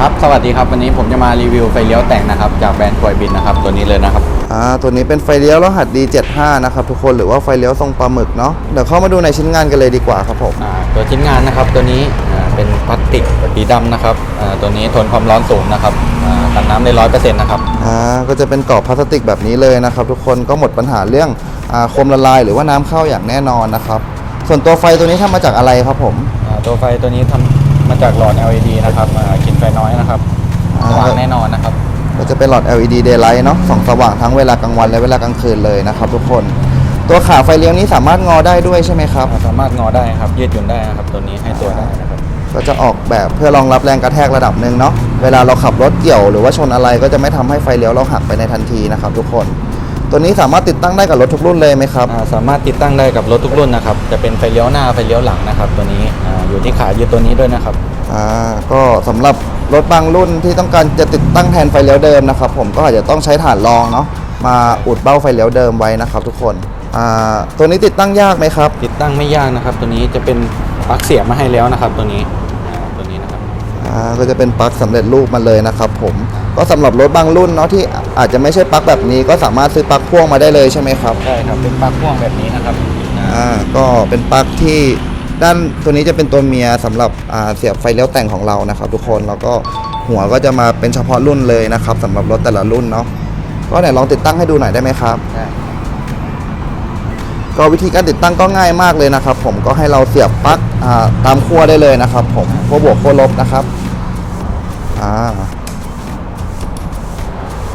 ครับสวัสดีครับวันนี้ผมจะมารีวิวไฟเลี้ยวแต่งนะครับจากแบรนด์ควยบินนะครับตัวนี้เลยนะครับอ่าตัวนี้เป็นไฟเลี้ยวรหัส D75 นะครับทุกคนหรือว่าไฟเลี้ยวทรงปลาหมึกเนาะเดี๋ยวเข้ามาดูในชิ้นงานกันเลยดีกว่าครับผมอ่าตัวชิ้นงานนะครับตัวนี้อ่าเป็นพลาสติกสีดำนะครับอ่าตัวนี้ทนความร้อนสูงนะครับอ่ากันน้ำได้ร้อยเปอร์เซ็นต์นะครับอ่าก็จะเป็นกรอบพลาสติกแบบนี้เลยนะครับทุกคนก็หมดปัญหาเรื่องอ่าคมละลาย หรือว่าน้ำเข้าอย่างแน่นอนนะครับส่วนตัวไฟตัวนี้ทำมาจากอะไรครับผมอ่าตัวไฟตัวนี้ทำ มาจากหลอด LED นะครับอ่ากินไฟน้อยนะครับอ่า สว่างแน่นอนนะครับ ก็จะเป็นหลอด LED daylight เนาะส่องสว่างทั้งเวลากลางวันและเวลากลางคืนเลยนะครับ ทุกคน ตัวขาไฟเลี้ยวนี้สามารถงอได้ด้วยใช่ไหมครับอ่าสามารถงอได้ครับ ยืดหยุ่นได้นะครับ ตัวนี้ให้ตัวได้นะครับ ก็จะออกแบบเพื่อรองรับแรงกระแทกระดับหนึ่งเนาะ เวลาเราขับรถเกี่ยวหรือว่าชนอะไรก็จะไม่ทำให้ไฟเลี้ยวเราหักไปในทันทีนะครับทุกคน ตัวนี้สามารถติดตั้งได้กับรถทุกรุ่นเลยไหมครับ อ่าสามารถติดตั้งได้กับรถทุกรุ่นนะครับ จะเป็นไฟเลี้ยวหน้าไฟเลี้ยวหลังนะครับ ตัวนี้อ่าอยู่ที่ขายึดตัวนี้ด้วยนะครับ อ่าก็สำหรับรถบางรุ่นที่ต้องการจะติดตั้งแทนไฟเลี้ยวเดิมนะครับ ผมก็อาจจะต้องใช้ฐานรองเนาะมาอุดเบ้าไฟเลี้ยวเดิมไว้นะครับทุกคนอ่าตัวนี้ติดตั้งยากไหมครับ ติดตั้งไม่ยากนะครับ ตัวนี้จะเป็นปลั๊กเสียบมาให้แล้วนะครับ ตัวนี้อ่าตัวนี้นะครับอ่า ก็จะเป็นปลั๊กสำเร็จรูปมาเลยนะครับผมก็สำหรับรถบางรุ่นเนาะที่อาจจะไม่ใช่ปลั๊กแบบนี้ ก็สามารถซื้อปลั๊กพ่วงมาได้เลยใช่ไหมครับใช่ครับเป็นปลั๊กพ่วงแบบนี้นะครับอ่าอ่าก็เป็นปลั๊กที่ด้านตัวนี้จะเป็นตัวเมียสำหรับอ่าเสียบไฟเลี้ยวแต่งของเรานะครับ ทุกคนแล้วก็หัวก็จะมาเป็นเฉพาะรุ่นเลยนะครับสำหรับรถแต่ละรุ่นเนาะก็ไหนลองติดตั้งให้ดูหน่อยได้ไหมครับใช่ก็วิธีการติดตั้งก็ง่ายมากเลยนะครับ ผมก็ให้เราเสียบปลั๊กอ่าตามขั้วได้เลยนะครับ ผมขั้วบวกขั้วลบนะครับ อ่า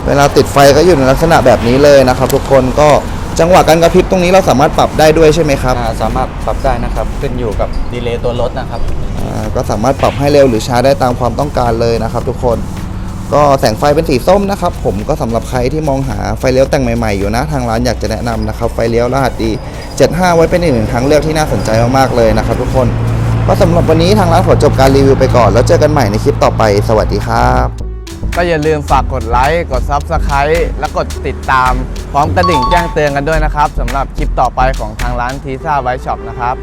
เวลาติดไฟก็อยู่ในลักษณะแบบนี้เลยนะครับ ทุกคนก็จังหวะการกระพริบตรงนี้เราสามารถปรับได้ด้วยใช่ไหมครับอ่าสามารถปรับได้นะครับขึ้นอยู่กับดีเลย์ตัวรถนะครับ อ่าก็สามารถปรับให้เร็วหรือช้าได้ตามความต้องการเลยนะครับ ทุกคน ก็แสงไฟเป็นสีส้มนะครับ ผมก็สำหรับใครที่มองหาไฟเลี้ยวแต่งใหม่ๆอยู่นะทางร้านอยากจะแนะนำนะครับไฟเลี้ยวรหัสดี75 ไว้เป็นอีกหนึ่งทางเลือกที่น่าสนใจมากๆเลยนะครับ ทุกคน ก็สำหรับวันนี้ทางร้านขอจบการรีวิวไปก่อน แล้วเจอกันใหม่ในคลิปต่อไป สวัสดีครับ ก็อย่าลืมฝากกดไลค์ กด Subscribe และกดติดตาม พร้อมกระดิ่งแจ้งเตือนกันด้วยนะครับสำหรับคลิปต่อไปของทางร้านทีซ่าไวช็อปนะครับ